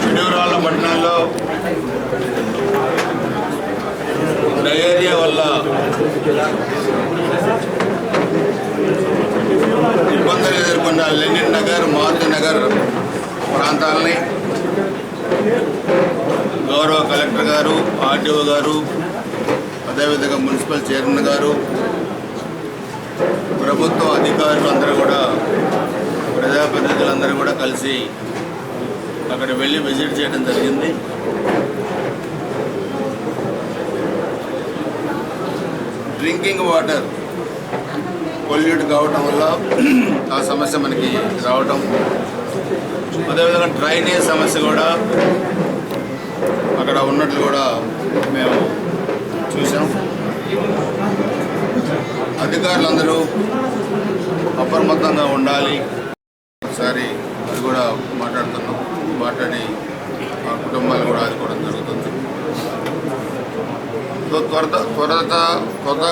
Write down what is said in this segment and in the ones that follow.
పిడుగురాళ్ళ పట్టణంలో డయేరియా వల్ల ఇబ్బందులు ఎదుర్కొన్న లెనిన్ నగర్ మారుతి నగర్ ప్రాంతాలని గౌరవ కలెక్టర్ గారు ఆర్టీఓ గారు అదేవిధంగా మున్సిపల్ చైర్మన్ గారు ప్రభుత్వ అధికారులు అందరూ కలిసి అక్కడ వెళ్ళి విజిట్ చేయడం జరిగింది. డ్రింకింగ్ వాటర్ పొల్యూట్ కావటం వల్ల ఆ సమస్య మనకి రావటం. అదేవిధంగా డ్రైనేజ్ సమస్య కూడా అక్కడ ఉన్నట్లు కూడా మేము చూసాం అధికారులందరూ అప్రమత్తంగా ఉండాలి ఒకసారి అది కూడా మాట్లాడుతున్నాం మాట్లాడి ఆ కుటుంబాలు కూడా ఆదుకోవడం జరుగుతుంది. సో త్వరత త్వరత త్వర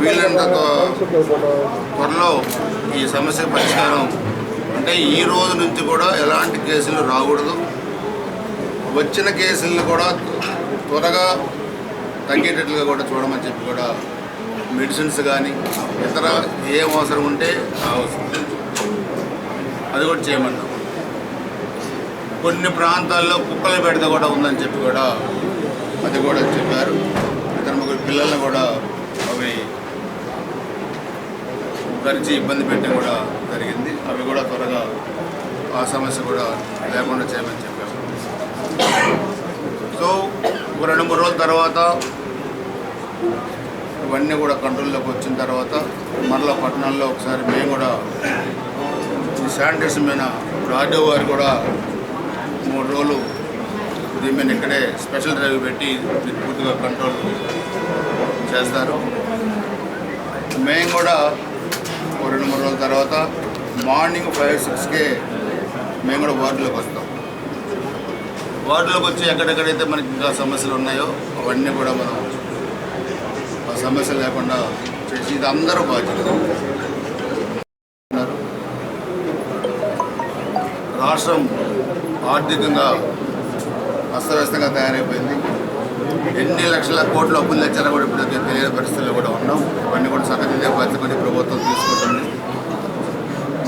వీలైనంత త్వరలో ఈ సమస్య పరిష్కారం. అంటే ఈ రోజు నుంచి కూడా ఎలాంటి కేసులు రాకూడదు. వచ్చిన కేసులను కూడా త్వరగా తగ్గేటట్లుగా కూడా చూడమని చెప్పి కూడా మెడిసిన్స్ కానీ ఇతర ఏం అవసరం ఉంటే ఆ అవసరం. అది కూడా చేయమన్నాం. కొన్ని ప్రాంతాల్లో కుక్కల బెడద కూడా ఉందని చెప్పి కూడా అది కూడా చెప్పారు. ఇద్దరు ముగ్గురు పిల్లల్ని కూడా అవి గరిచి ఇబ్బంది పెట్టడం కూడా జరిగింది. అవి కూడా త్వరగా ఆ సమస్య కూడా లేకుండా చేయమని చెప్పాము సో ఒక రెండు మూడు రోజుల తర్వాత ఇవన్నీ కూడా కంట్రోల్లోకి వచ్చిన తర్వాత మరలా పట్టణాల్లో ఒకసారి మేము కూడా శానిటేషన్ మీద రాజు వారు కూడా మూడు రోజులు దీని మీద ఇక్కడే స్పెషల్ డ్రైవ్ పెట్టి పూర్తిగా కంట్రోల్ చేస్తారు. మేము కూడా ఒక రెండు మూడు రోజుల తర్వాత మార్నింగ్ ఫైవ్ సిక్స్కే మేము కూడా వార్డులోకి వస్తాం. వార్డులోకి వచ్చి ఎక్కడెక్కడైతే మనకి ఇంకా సమస్యలు ఉన్నాయో అవన్నీ కూడా మనం ఆ సమస్య లేకుండా చేసి ఇది అందరూ బాధ్యత రాష్ట్రం ఆర్థికంగా అస్తవ్యస్తంగా తయారైపోయింది. ఎన్ని లక్షల కోట్ల అప్పులు తెచ్చారో కూడా ఇప్పుడు తెలియని పరిస్థితుల్లో కూడా ఉన్నాం. ఇవన్నీ కూడా సగతిదే పంచుకొని ప్రభుత్వం తీసుకుంటుంది.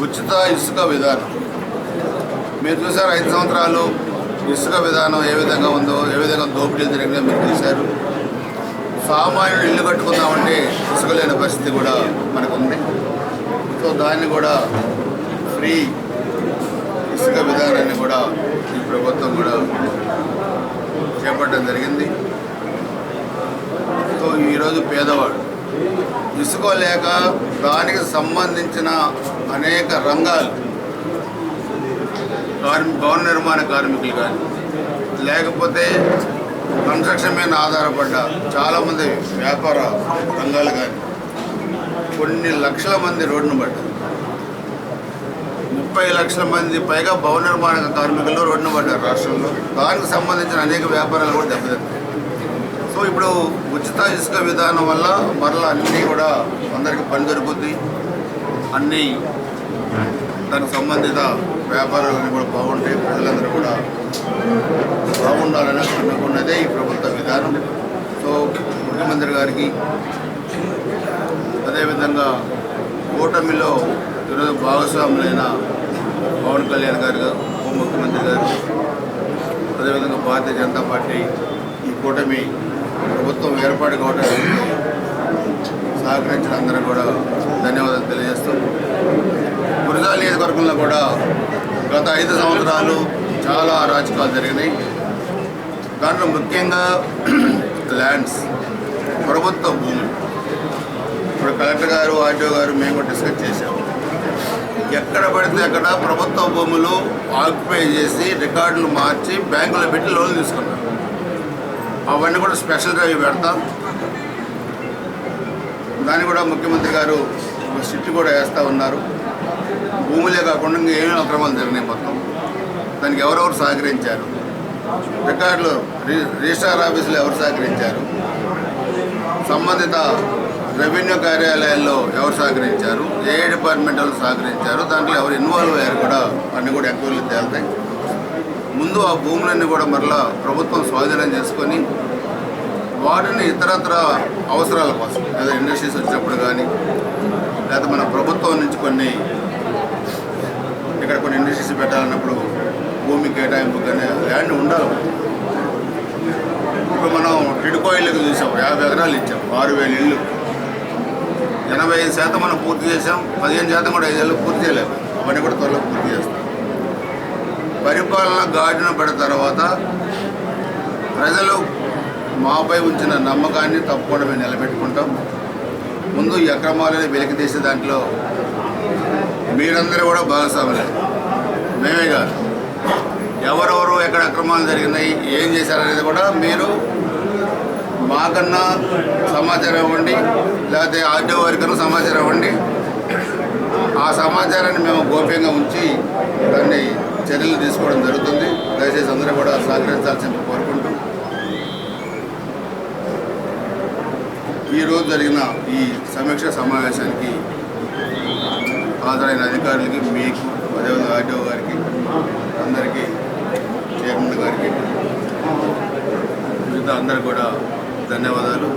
ఉచిత ఇసుక విధానం. మీరు చూసారు ఐదు సంవత్సరాలు ఇసుక విధానం ఏ విధంగా ఉందో ఏ విధంగా దోపిడీలు జరిగిందో మీరు చూశారు. సామాన్యుడు ఇల్లు కట్టుకుందామంటే ఇసుక లేని పరిస్థితి కూడా మనకు ఉంది సో దాన్ని కూడా ఫ్రీ కూడా ఈ ప్రభుత్వం కూడా చేపట్టడం జరిగింది. సో ఈరోజు పేదవాడు ఇసుక లేక దానికి సంబంధించిన అనేక రంగాలు కార్మి భవన నిర్మాణ కార్మికులు కానీ లేకపోతే కన్స్ట్రక్షన్ మీద ఆధారపడ్డ చాలామంది వ్యాపార రంగాలు కానీ కొన్ని లక్షల మంది రోడ్డును పడ్డారు ముప్పై లక్షల మంది పైగా భవన నిర్మాణ కార్మికులు రోడ్డున పడ్డారు రాష్ట్రంలో. దానికి సంబంధించిన అనేక వ్యాపారాలు కూడా దెబ్బతింటాయి సో ఇప్పుడు ఉచిత ఇసుక విధానం వల్ల మరలా అన్నీ కూడా అందరికీ పని దొరుకుద్ది. అన్నీ దానికి సంబంధిత వ్యాపారాలన్నీ కూడా బాగుంటాయి. ప్రజలందరూ కూడా బాగుండాలని అనుకున్నదే ఈ ప్రభుత్వ విధానం. సో ముఖ్యమంత్రి గారికి అదేవిధంగా ఓటమిలో ఈరోజు భాగస్వాములైన పవన్ కళ్యాణ్ గారు ఉప ముఖ్యమంత్రి గారు అదేవిధంగా భారతీయ జనతా పార్టీ ఈ కూటమి ప్రభుత్వం ఏర్పాటు కావడం సహకరించిన అందరూ కూడా ధన్యవాదాలు తెలియజేస్తూ గురజాల నియోజకవర్గంలో కూడా గత ఐదు సంవత్సరాలు చాలా అరాచకాలు జరిగినాయి. దాంట్లో ముఖ్యంగా ల్యాండ్స్ ప్రభుత్వ భూములు. ఇప్పుడు కలెక్టర్ గారు ఆర్టీఓ గారు మేము కూడా డిస్కస్ చేసాము ఎక్కడ పడితే అక్కడ ప్రభుత్వ భూములు ఆక్యుపై చేసి రికార్డులు మార్చి బ్యాంకులో పెట్టి లోన్లు తీసుకున్నాం అవన్నీ కూడా స్పెషల్ డ్రైవ్ పెడతాం. దాన్ని కూడా ముఖ్యమంత్రి గారు సిట్ కూడా వేస్తూ ఉన్నారు. భూములే కాకుండా ఇంకా ఏమేమి అక్రమాలు జరిగినాయి మొత్తం. దానికి ఎవరెవరు సహకరించారు? రికార్డులు రి- రిజిస్ట్రార్ ఆఫీసులో ఎవరు సహకరించారు? సంబంధిత రెవెన్యూ కార్యాలయాల్లో ఎవరు సహకరించారు? ఏ డిపార్ట్మెంట్ వాళ్ళు సహకరించారు? దాంట్లో ఎవరు ఇన్వాల్వ్ అయ్యారు కూడా అన్ని కూడా ఎంక్వైరీలు తేలుతాయి. ముందు ఆ భూములన్నీ కూడా మరలా ప్రభుత్వం స్వాధీనం చేసుకొని వాటిని ఇతరత్ర అవసరాల కోసం లేదా ఇండస్ట్రీస్ వచ్చినప్పుడు కానీ లేదా మన ప్రభుత్వం నుంచి కొన్ని ఇక్కడ కొన్ని ఇండస్ట్రీస్ పెట్టాలన్నప్పుడు భూమి కేటాయింపు కానీ ల్యాండ్ ఉండాలి. ఇప్పుడు మనం టిడ్కో చూసాం యాభై ఎకరాలు ఇచ్చాం ఆరు వేల ఇళ్ళు ఎనభై ఐదు శాతం మనం పూర్తి చేసాం పదిహేను శాతం కూడా ఐదేళ్ళు పూర్తి చేయలేదు. అవన్నీ కూడా త్వరలో పూర్తి చేస్తాం. పరిపాలన గాడిన పడిన తర్వాత ప్రజలు మాపై ఉంచిన నమ్మకాన్ని తప్పకుండా మేము నిలబెట్టుకుంటాం. ముందు ఈ అక్రమాలని వెలికి తీసే దాంట్లో మీరందరూ కూడా భాగస్వాములే. మేమే కాదు. ఎవరెవరు ఎక్కడ అక్రమాలు జరిగినాయి ఏం చేశారనేది కూడా మీరు మాకన్నా సమాచారం ఇవ్వండి. లేకపోతే ఆడియో వారికన్నా సమాచారం ఇవ్వండి. ఆ సమాచారాన్ని మేము గోప్యంగా ఉంచి దాన్ని చర్యలు తీసుకోవడం జరుగుతుంది. దయచేసి అందరూ కూడా సహకరించాల్సింది కోరుకుంటూ. ఈరోజు జరిగిన ఈ సమీక్ష సమావేశానికి హాజరైన అధికారులకి మీకు అదేవిధంగా ఆడియో గారికి అందరికీ చైర్మన్ గారికి మిగతా అందరు కూడా ధన్యవాదాలు.